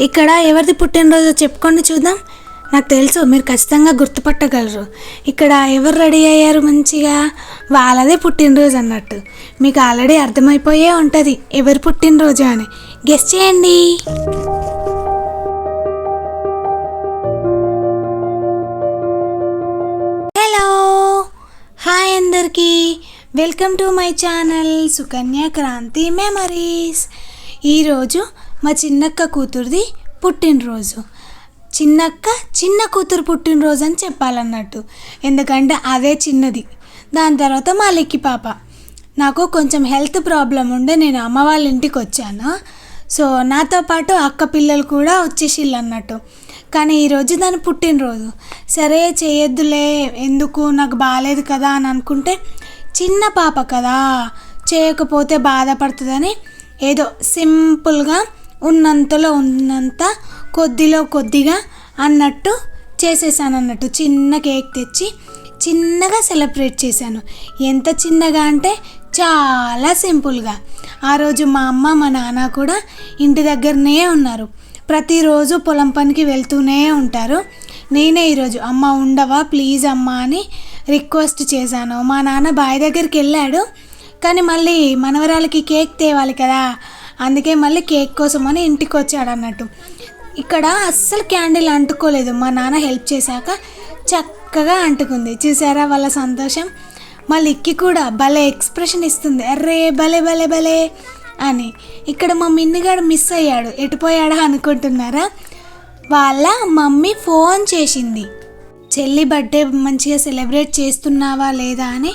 ఇక్కడ ఎవరిది పుట్టినరోజు చెప్పుకోండి చూద్దాం. నాకు తెలుసు మీరు ఖచ్చితంగా గుర్తుపట్టగలరు. ఇక్కడ ఎవరు రెడీ అయ్యారు మంచిగా? వాళ్ళదే పుట్టినరోజు అన్నట్టు. మీకు ఆల్రెడీ అర్థమైపోయే ఉంటుంది ఎవరు పుట్టినరోజు అని. గెస్ట్ చేయండి. హలో హాయ్ అందరికీ. Welcome to my channel Sukanya Kranti memories ఈరోజు మా చిన్నక్క కూతురుది పుట్టినరోజు. చిన్నక్క చిన్న కూతురు పుట్టినరోజు అని చెప్పాలన్నట్టు. ఎందుకంటే అదే చిన్నది. దాని తర్వాత మా లెక్కి పాప. నాకు కొంచెం హెల్త్ ప్రాబ్లం ఉండే నేను అమ్మ వాళ్ళ ఇంటికి వచ్చాను. సో నాతో పాటు అక్క పిల్లలు కూడా వచ్చేసిళ్ళు అన్నట్టు. కానీ ఈరోజు దాని పుట్టినరోజు. సరే చేయొద్దులే. ఎందుకు? నాకు బాగాలేదు కదా అని అనుకుంటే చిన్న పాప కదా. చేయకపోతే బాధపడుతుందని ఏదో సింపుల్గా ఉన్నంతలో ఉన్నంత కొద్దిలో కొద్దిగా అన్నట్టు చేసేసాను అన్నట్టు. చిన్న కేక్ తెచ్చి చిన్నగా సెలబ్రేట్ చేశాను. ఎంత చిన్నగా అంటే చాలా సింపుల్గా. ఆ రోజు మా అమ్మ మా నాన్న కూడా ఇంటి దగ్గరనే ఉన్నారు. ప్రతిరోజు పొలం పనికి వెళ్తూనే ఉంటారు. నేనే ఈరోజు అమ్మ ఉండవా ప్లీజ్ అమ్మ అని రిక్వెస్ట్ చేశాను. మా నాన్న బాయ్ దగ్గరికి వెళ్ళాడు. కానీ మళ్ళీ మనవరాలకి కేక్ తేవాలి కదా. అందుకే మళ్ళీ కేక్ కోసం అని ఇంటికి వచ్చాడు అన్నట్టు ఇక్కడ అస్సలు క్యాండిల్ అంటుకోలేదు. మా నాన్న హెల్ప్ చేశాక చక్కగా అంటుకుంది. చూసారా వాళ్ళ సంతోషం? మళ్ళీ ఇక్కి కూడా భలే ఎక్స్ప్రెషన్ ఇస్తుంది. అర్రే భలే భలే భలే అని. ఇక్కడ మా మిన్నిగాడు మిస్ అయ్యాడు. ఎటుపోయాడా అనుకుంటున్నారా? వాళ్ళ మమ్మీ ఫోన్ చేసింది. చెల్లి బర్త్డే మంచిగా సెలబ్రేట్ చేస్తున్నావా లేదా అని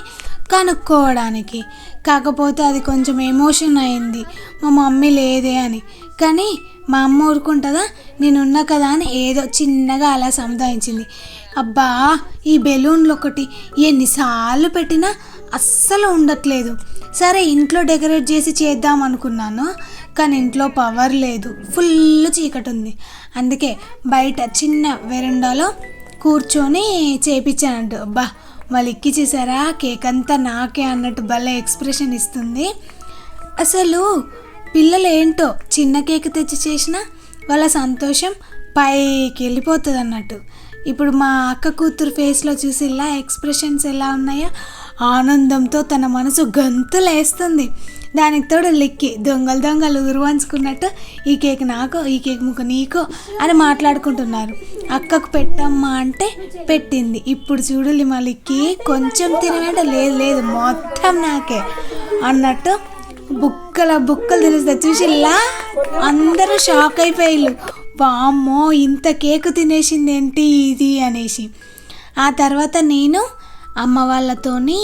కనుక్కోవడానికి. కాకపోతే అది కొంచెం ఎమోషన్ అయింది. మా మమ్మీ లేదే అని. కానీ మా అమ్మ ఊరుకుంటుందా? నేనున్నా కదా అని ఏదో చిన్నగా అలా సముదాయించింది. అబ్బా ఈ బెలూన్లు ఒకటి ఎన్నిసార్లు పెట్టినా అస్సలు ఉండట్లేదు. సరే ఇంట్లో డెకరేట్ చేసి చేద్దాం అనుకున్నాను కానీ ఇంట్లో పవర్ లేదు. ఫుల్ చీకటి ఉంది అందుకే బయట చిన్న వెరండాలో కూర్చొని చేపించానంట. అబ్బా వాళ్ళు ఎక్కి కేక్ అంతా నాకే అన్నట్టు భలే ఎక్స్ప్రెషన్ ఇస్తుంది. అసలు పిల్లలు ఏంటో చిన్న కేక్ తెచ్చి చేసిన వాళ్ళ సంతోషం పైకి వెళ్ళిపోతుంది అన్నట్టు ఇప్పుడు మా అక్క కూతురు ఫేస్లో చూసి ఇలా ఎక్స్ప్రెషన్స్ ఎలా ఉన్నాయో ఆనందంతో తన మనసు గంతులేస్తుంది. దానికి తోడు లిక్కి దొంగలు దొంగలు ఉరువంచుకున్నట్టు ఈ కేక్ నాకు ఈ కేక్ ముక్క నీకో అని మాట్లాడుకుంటున్నారు. అక్కకు పెట్టమ్మా అంటే పెట్టింది. ఇప్పుడు చూడు మా లిక్కి కొంచెం తినవేంట లేదు లేదు మొత్తం నాకే. అన్నట్టు బుక్కల బుక్కలు తెలుస్తుంది చూసిల్లా? అందరూ షాక్ అయిపోయిళ్ళు వామ్మో ఇంత కేకు తినేసింది ఏంటి ఇది అనేసి. ఆ తర్వాత నేను అమ్మ వాళ్ళతోని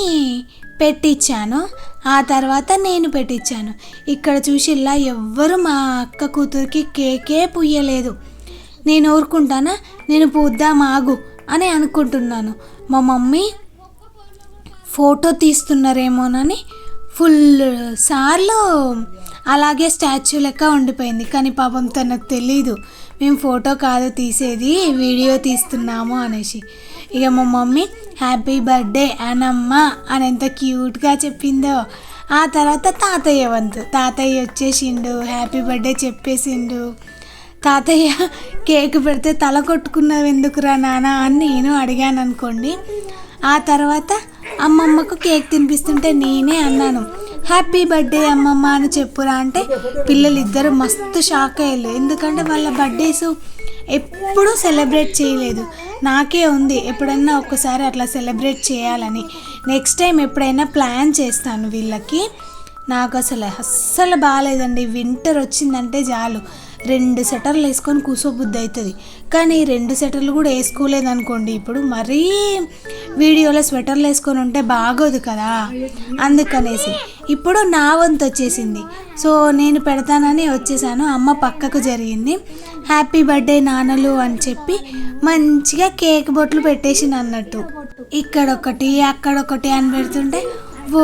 పెట్టించాను ఆ తర్వాత నేను పెట్టించాను ఇక్కడ చూసిల్లా ఎవ్వరు మా అక్క కూతురికి కేకే పుయ్యలేదు. నేను ఊరుకుంటానా? నేను పూద్దాం ఆగు అని అనుకుంటున్నాను. మా మమ్మీ ఫోటో తీస్తున్నారేమోనని ఫుల్ సార్లు అలాగే స్టాచ్యూ లెక్క ఉండిపోయింది. కానీ పాపం తనకు తెలీదు. మేము ఫోటో కాదు తీసేది వీడియో తీస్తున్నాము అనేసి. ఇక మా మమ్మీ హ్యాపీ బర్త్డే అనమ్మ అని ఎంత క్యూట్గా చెప్పిందో ఆ తర్వాత తాతయ్య వంతు. తాతయ్య వచ్చేసిండు హ్యాపీ బర్త్డే చెప్పేసిండు. తాతయ్య కేక్ పెడితే తల కొట్టుకున్నావు ఎందుకురా నాన్న అని నేను అడిగాను అనుకోండి ఆ తర్వాత అమ్మమ్మకు కేక్ తినిపిస్తుంటే నేనే అన్నాను. హ్యాపీ బర్త్డే అమ్మమ్మ అని చెప్పురా అంటే పిల్లలు ఇద్దరు మస్తు షాక్ అయ్యారు. ఎందుకంటే వాళ్ళ బర్త్డేస్ ఎప్పుడూ సెలబ్రేట్ చేయలేదు. నాకే ఉంది ఎప్పుడైనా ఒక్కసారి అట్లా సెలబ్రేట్ చేయాలని. నెక్స్ట్ టైం ఎప్పుడైనా ప్లాన్ చేస్తాను వీళ్ళకి. నాకు అసలు అస్సలు బాగాలేదండి. వింటర్ వచ్చిందంటే చాలు. రెండు సెటర్లు వేసుకొని కూసోబుద్ధి అవుతుంది. కానీ రెండు సెటర్లు కూడా వేసుకోలేదు అనుకోండి ఇప్పుడు మరీ వీడియోలో స్వెటర్లు వేసుకొని ఉంటే బాగోదు కదా? అందుకనేసి. ఇప్పుడు నా వంతు వచ్చేసింది. సో నేను పెడతానని వచ్చేసాను. అమ్మ పక్కకు జరిగింది. హ్యాపీ బర్త్డే నాన్నలు అని చెప్పి మంచిగా కేక్ బొట్లు పెట్టేసింది అన్నట్టు. ఇక్కడొకటి అక్కడొకటి అని పెడుతుంటే ఓ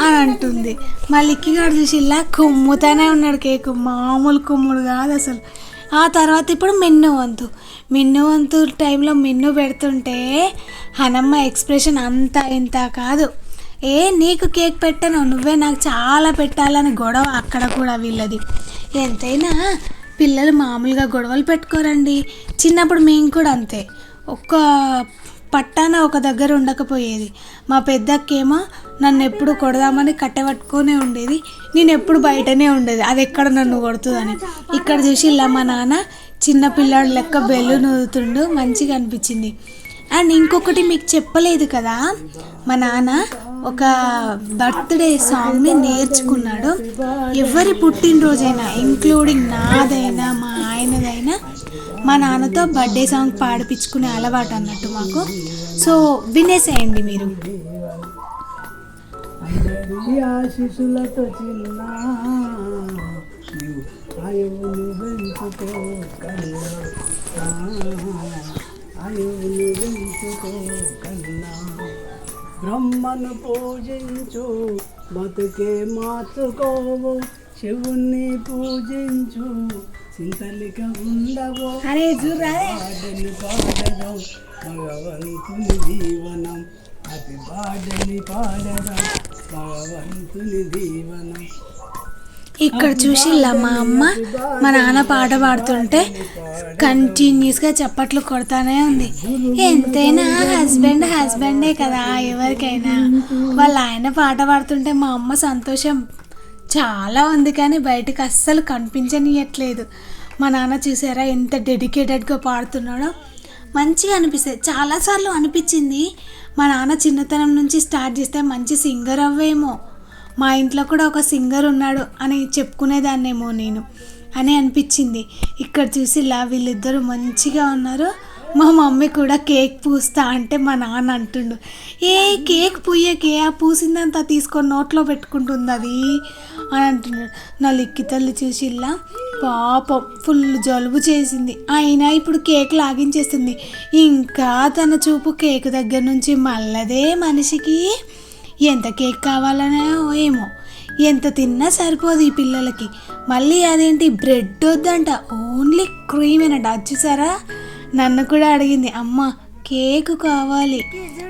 అని అంటుంది. మళ్ళీ ఇక్కిగాడు చూసి ఇలా కుమ్ముతానే ఉన్నాడు కేకు. మామూలు కుమ్ముడు కాదు అసలు. ఆ తర్వాత ఇప్పుడు మిన్ను వంతు. మిన్ను వంతు టైంలో మిన్ను పెడుతుంటే హనమ్మ ఎక్స్ప్రెషన్ అంత ఇంత కాదు. ఏ నీకు కేక్ పెట్టను నువ్వే నాకు చాలా పెట్టాలని గొడవ అక్కడ కూడా వీళ్ళది. ఎంతైనా పిల్లలు మామూలుగా గొడవలు పెట్టుకోరండి. చిన్నప్పుడు మేము కూడా అంతే. ఒక్క పట్టాన ఒక దగ్గర ఉండకపోయేది. మా పెద్దక్కేమో నన్ను ఎప్పుడు కొడదామని కట్టబట్టుకునే ఉండేది నేను ఎప్పుడు బయటనే ఉండేది. అది ఎక్కడ నన్ను కొడుతుందని. ఇక్కడ చూసి ఇలా మా నాన్న చిన్న పిల్లాడు లెక్క బెల్లు ఊదుతుండు మంచిగా అనిపించింది. అండ్ ఇంకొకటి మీకు చెప్పలేదు కదా మా నాన్న ఒక బర్త్డే సాంగ్ని నేర్చుకున్నాడు. ఎవరి పుట్టినరోజైనా ఇంక్లూడింగ్ నాదైనా మా అయినదైనా మా నాన్నతో బర్త్డే సాంగ్ పాడిపించుకునే అలవాటు అన్నట్టు మాకు. సో వినేసేయండి మీరు. అందరి చిన్న నీవు ఆయువును కన్నా ఆయువును పెంచుకో కన్నా బ్రహ్మను పూజించు బతుకే మార్చుకోవు. శివుణ్ణి పూజించు చింతలిక ఉండవు అరే పాడదాం భగవంతుని జీవనం అతి పాడదాం భగవంతుని జీవనం ఇక్కడ చూసి ఇలా మా అమ్మ? మా నాన్న పాట పాడుతుంటే కంటిన్యూస్గా చప్పట్లు కొడతానే ఉంది. ఎంతైనా హస్బెండ్ హస్బెండే కదా ఎవరికైనా. వాళ్ళ ఆయన పాట పాడుతుంటే మా అమ్మ సంతోషం. చాలా ఉంది కానీ బయటకు అస్సలు కనిపించనియట్లేదు. మా నాన్న చూసారా ఎంత డెడికేటెడ్గా పాడుతున్నాడో? మంచిగా అనిపిస్తుంది. చాలాసార్లు అనిపించింది. మా నాన్న చిన్నతనం నుంచి స్టార్ట్ చేస్తే మంచి సింగర్ అవ్వేమో. మా ఇంట్లో కూడా ఒక సింగర్ ఉన్నాడు అని చెప్పుకునేదాన్నేమో నేను అని అనిపించింది. ఇక్కడ చూసి ఇలా వీళ్ళిద్దరూ మంచిగా ఉన్నారు. మా మమ్మీ కూడా కేక్ పూస్తా అంటే మా నాన్న అంటుండు ఏ కేక్ పూయకే ఆ పూసిందంతా తీసుకొని నోట్లో పెట్టుకుంటుంది అది? అని అంటున్నాడు నా లిక్కి తల్లి చూసి ఇలా పాపం ఫుల్ జలుబు చేసింది. అయినా ఇప్పుడు కేక్ లాగించేస్తుంది. ఇంకా తన చూపు కేక్ దగ్గర నుంచి మళ్ళదే మనిషికి. ఎంత కేక్ కావాలనో ఏమో ఎంత తిన్నా సరిపోదు ఈ పిల్లలకి. మళ్ళీ అదేంటి బ్రెడ్ వద్దంట. ఓన్లీ క్రీమేనంట. అది చూసారా? నన్ను కూడా అడిగింది అమ్మ కేక్ కావాలి.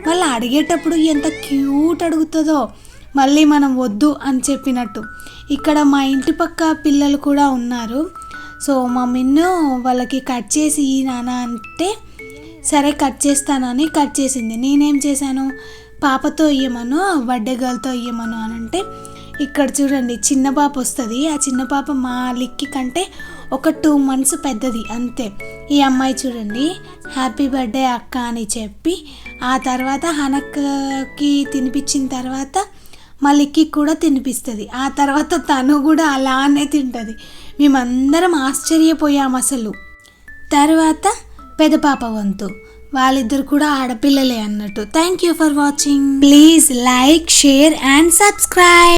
మళ్ళీ అడిగేటప్పుడు ఎంత క్యూట్ అడుగుతుందో మళ్ళీ మనం వద్దు అని చెప్పినట్టు. ఇక్కడ మా ఇంటి పక్క పిల్లలు కూడా ఉన్నారు. సో మా మిన్ను వాళ్ళకి కట్ చేసి నాన్న అంటే సరే కట్ చేస్తానని కట్ చేసింది. నేనేం చేశాను? పాపతో ఇయ్యమను బర్త్డే గర్ల్తో ఇయ్యమను అని అంటే ఇక్కడ చూడండి చిన్న పాప వస్తుంది. ఆ చిన్న పాప మా లిక్కి కంటే ఒక టూ మంత్స్ పెద్దది అంతే. ఈ అమ్మాయి చూడండి హ్యాపీ బర్త్డే అక్క అని చెప్పి ఆ తర్వాత హనక్కి తినిపించిన తర్వాత మళ్ళీకి కూడా తినిపిస్తుంది. ఆ తర్వాత తను కూడా అలానే తింటుంది. మేమందరం ఆశ్చర్యపోయాం అసలు. తర్వాత పెద్ద పాప వంతు. వాళ్ళిద్దరు కూడా ఆడపిల్లలే అన్నట్టు. Thank you for watching please like share and subscribe